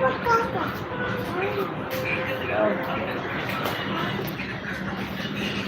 Thank you.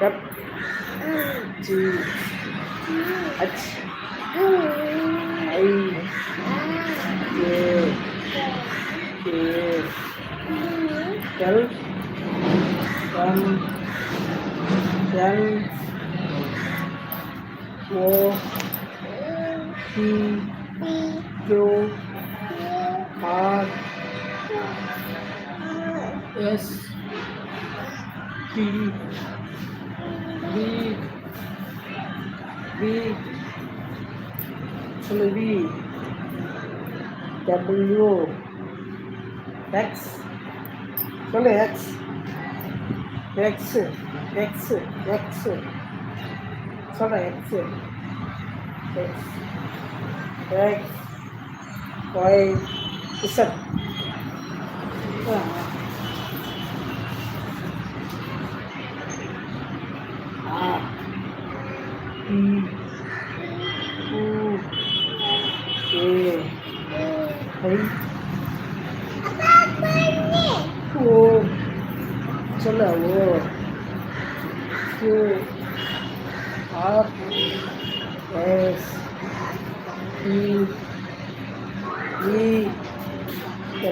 Yep. G. H. Q R S T V V actually V W. X. Actually X. X. X. X. Sorry X. X. X. rồi sụp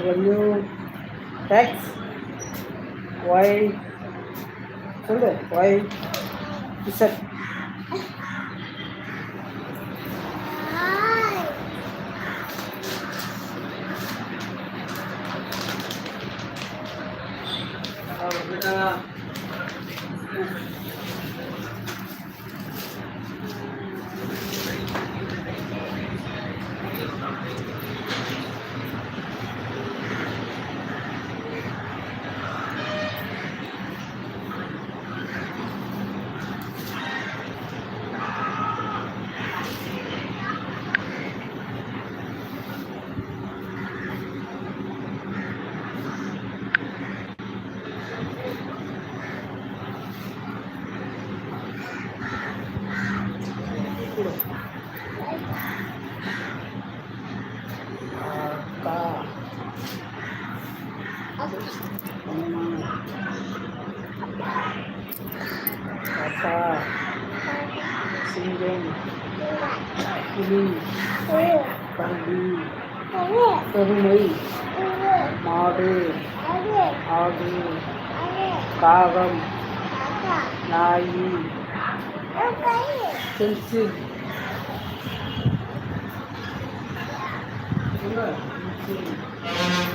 W X Y wild छोड़ो wild किसक அப்பா சிங்கம் புலி பெருமை மாடு ஆடு காகம் நாயி pencil angel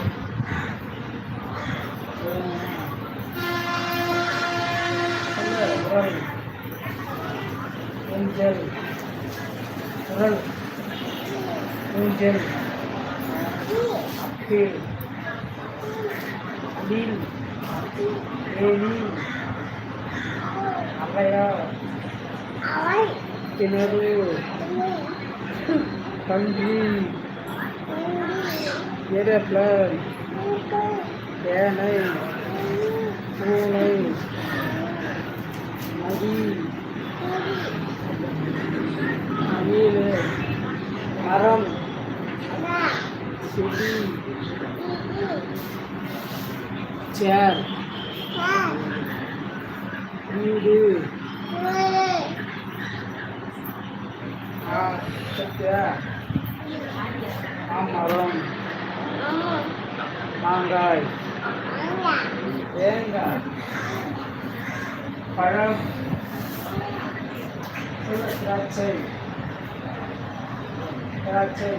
ஊஞ்சல் அப்பீல் அடில் ஏரி அவையா கிணறு கல்வி ஏரோப்ளேன் யானை பூனை நதி அணில் மரம் செடி சேர் வீடு மரம். மாங்காய். தேங்காய். பழம். திராட்சை. திராட்சை.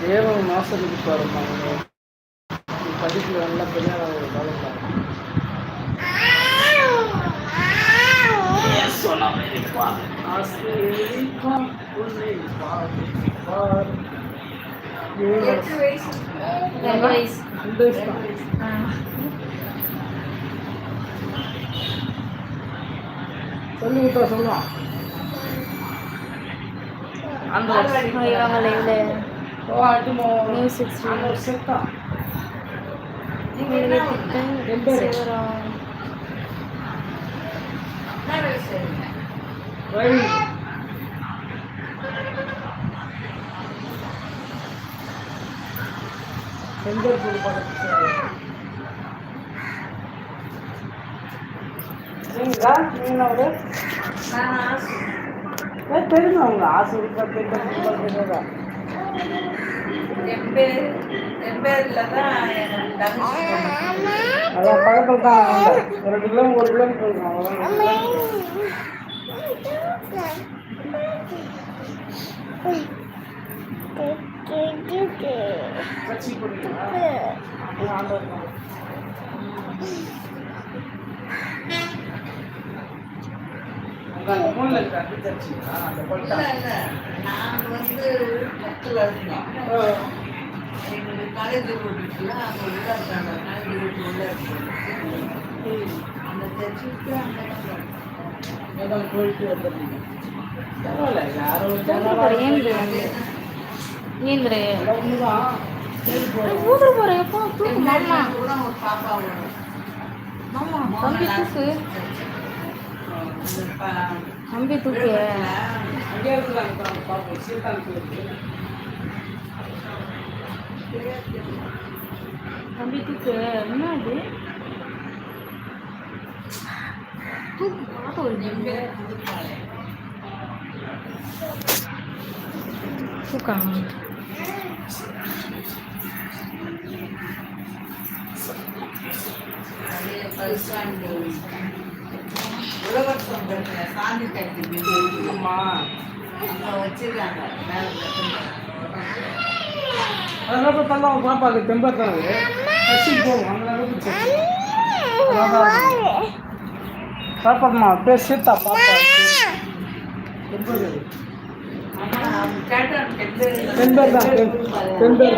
தேவன் மாசத்துக்கு பாருமா படிப்பில் நல்லா பெரிய ஒரு கவலைப்பாரு ஆசிரிப்பான் சொல்லி விட்டா சொல்லுவான் அந்த இவங்க செஞ்சல் படத்துக்கு நீங்களா? நீங்களோட தெரியும் அவங்க ஆசை இருக்கா தெரியுதா தெரியாதா அதான் பக்கத்தில் தான் அவங்க. ஒரு ரெண்டு கிலோமீட்டர் ஒரு கிலோமீட்டர் இருக்கும் அந்த மூலையில இருக்க அந்த சர்ச்சுங்களா? அந்த கொட்டா? நான் வந்து பத்தில் இருந்தோம் ஆ. எங்களுக்கு காலேஜ் போட்டுச்சுல அங்கே உள்ள இருக்காங்க காலேஜ் உள்ள இருக்காங்க அந்த சர்ச்சுக்கு அந்த அதான் போயிட்டு வந்துடுறீங்க. பரவாயில்ல, யாரோ சரி போறோம். ஊதுற போற எப்போ? தூக்கு மாமா மாமா தம்பி தூக்கு. தம்பி தூக்கு. தம்பி தூக்கு. என்ன அது தூக்கு. பார்த்து ஒரு தூக்கா? உழவர் சாந்தி கட்டி ஆமா. அங்கே வச்சிருக்காங்க மேலே அதெல்லாம் போய் பாப்பாக்கு தெம்பர் போவோம், பாப்பாம்மா பேர் சீதா பாப்பா தெம்பது தெம்பர் தான் தான்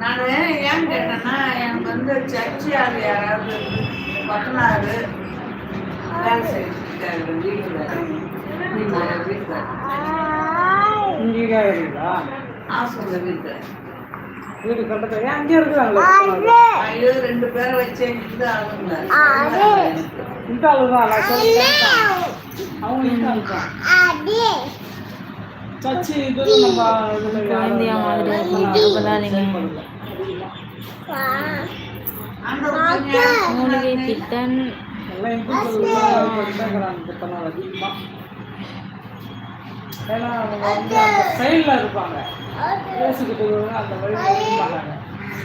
நான் ஏன் கேட்டேன்னா எனக்கு வந்து சர்ச்சியார் யாராவது பத்தனாறு வேலை செஞ்சுட்டாரு வீட்டில். வீட்டில் வீட்டில். இங்கே ஹாஸ்டலில் வீட்டில். வீடு கட்டத்தை ஏன் அங்கேயே இருக்கிறாங்களே? ஐயோ ரெண்டு பேரை வச்சே இந்த ஆளுங்க இந்த ஆளு. தான் நான் சொல்லிட்டேன் அவங்க இந்த ஆளு. தான் சர்ச்சு இது நம்ம குழந்தையா மாதிரி விளையாடுங்க. செயல்படல. மூலிகை அதிகமா. ஏன்னா அவங்க வந்து அந்த சைடில் இருப்பாங்க. பேசிக்கிட்டு வருவாங்க, அந்த வழி மாட்டாங்க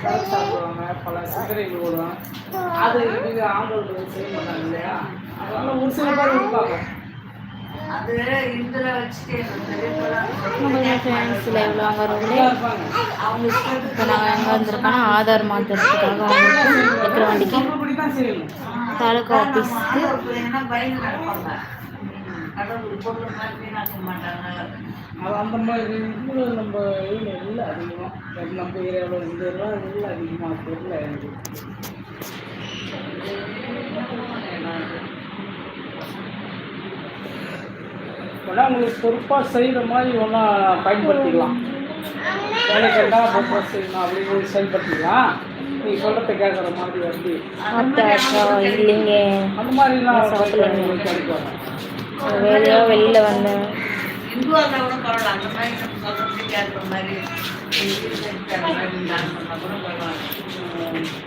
கரெக்ட் சாப்பிடுவாங்க பல சிந்தனைகள் ஓடும் அது இது ஆண்கள் செய்ய மாட்டாங்க இல்லையா? அதனால ஒரு சில பேர் இருப்பாங்க. அது வச்சுட்டு அவங்க இப்போ நாங்கள் எங்கே வந்திருக்கோன்னா ஆதார் மாற்றுறதுக்காக வந்திருக்கோம் இருக்கிற வண்டிக்கு. சொல்றபடி தான் செய்யணும். தாலுக்கா ஆஃபீஸ்க்கு கடவுள் பொருள் மாதிரி வீணாக்க மாட்டாங்க. அது அந்த மாதிரி இது நம்ம இதில் இல்லை அதிகமாக நம்ம ஏரியாவில் இந்த இல்லை அதிகமாக தெரியல எனக்கு. வேணா உங்களுக்கு பொறுப்பாக செய்கிற மாதிரி ஒன்றா பயன்படுத்திக்கலாம். வேலை கேட்டால் பொறுப்பாக செய்யணும் அப்படின்னு செயல்படுத்திக்கலாம். நீங்கள் சொல்கிறத கேட்குற மாதிரி வந்து. அந்த மாதிரிலாம். உங்களுக்கு கிடைக்கும்? வேலையாக வெளியில் வந்தேன். கூட பரவாயில்ல. அந்த மாதிரி நம்ம மாதிரி. இருக்கிற மாதிரி கூட பரவாயில்ல.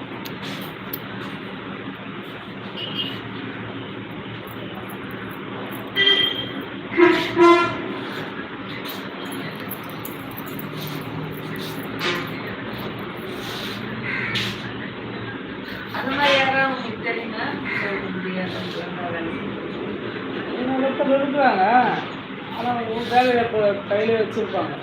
வச்சுருப்பாங்க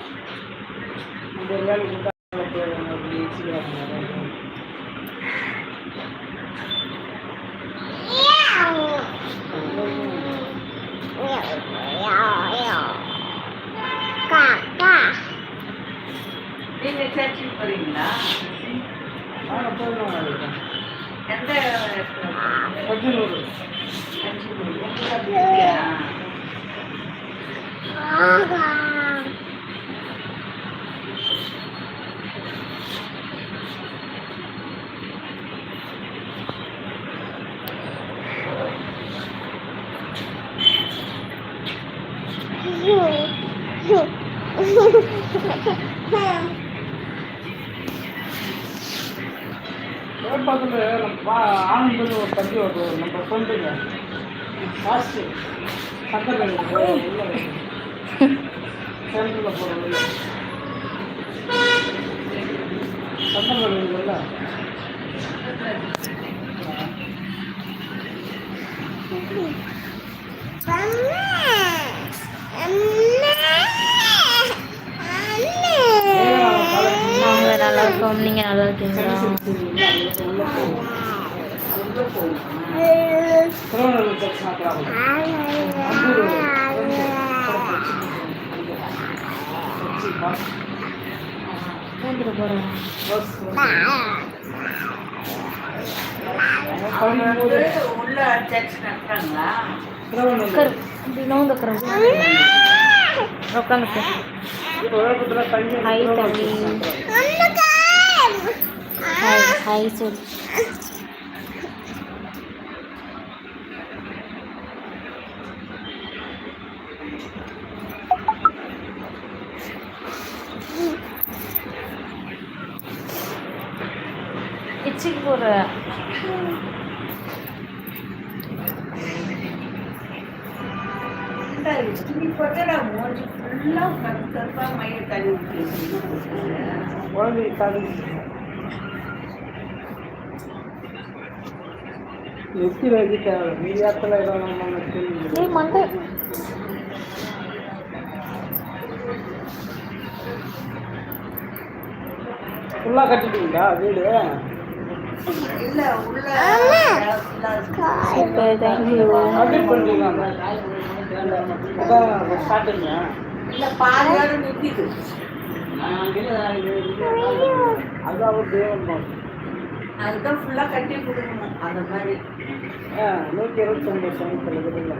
ஆனந்தம் ஒரு நம்ம ஃப்ரெண்டுங்க ஃபாஸ்ட்டு உள்ள சென்டரில் நல்லா இருக்கோம் நீங்கள் நல்லா இருக்கீங்களா? உட்காந்து உலகத்தில் தங்கி ஹாய் தம்பி ஹாய் ஹாய் தாடி எத்தி வச்சுட்டாங்க மீடியாத்தில் ஏய் மண்டை. ஃபுல்லாக கட்டிட்டீங்களா வீடு இல்ல உள்ள ஃபுல்லா இருக்கு சூப்பர் தேங்க்யூ அதுதான் ஃபுல்லா கட்டி கொடுக்கணும் அந்த மாதிரி. ஆ நூற்றி இருபத்தொம்பது சமயத்தில் இருக்குதுல்ல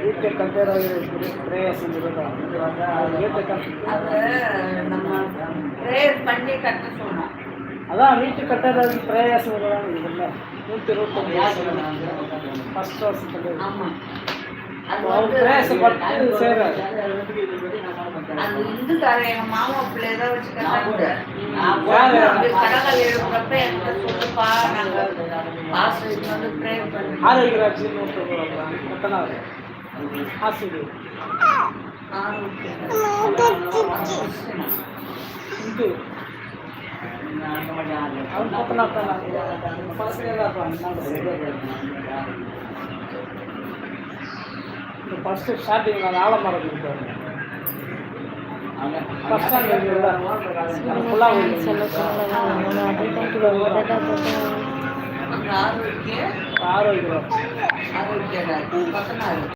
வீட்டை கட்டேராக பிரயாசம் இருக்குதா? வீட்டை கட்ட அது நம்ம ப்ரேயர் பண்ணி கட்ட சொன்னோம். அதான் வீட்டு கட்டறது பிரயாசம் நூற்றி இருபத்தொம்பது ஃபஸ்ட் வருஷத்துல ஆமா. அது இந்துக்காரன் எங்க மாமா பிள்ளை தான் வச்சு கட்டாங்க யாரு? கடகால் எடுக்கிறப்ப என்கிட்ட சொல்லுப்பா நாங்க வந்து ஆசிரியர். இந்து அவன் பக்கத்தில் இருப்பான் பக்கத்துலேயே தான் இருப்பான் இந்த ஃபஸ்ட்டு ஸ்டார்டிங் நான் ஆலமரம் இருப்பாங்க பஸ் ஸ்டாண்ட் ஃபுல்லாக சில ஆரோக்கியம்.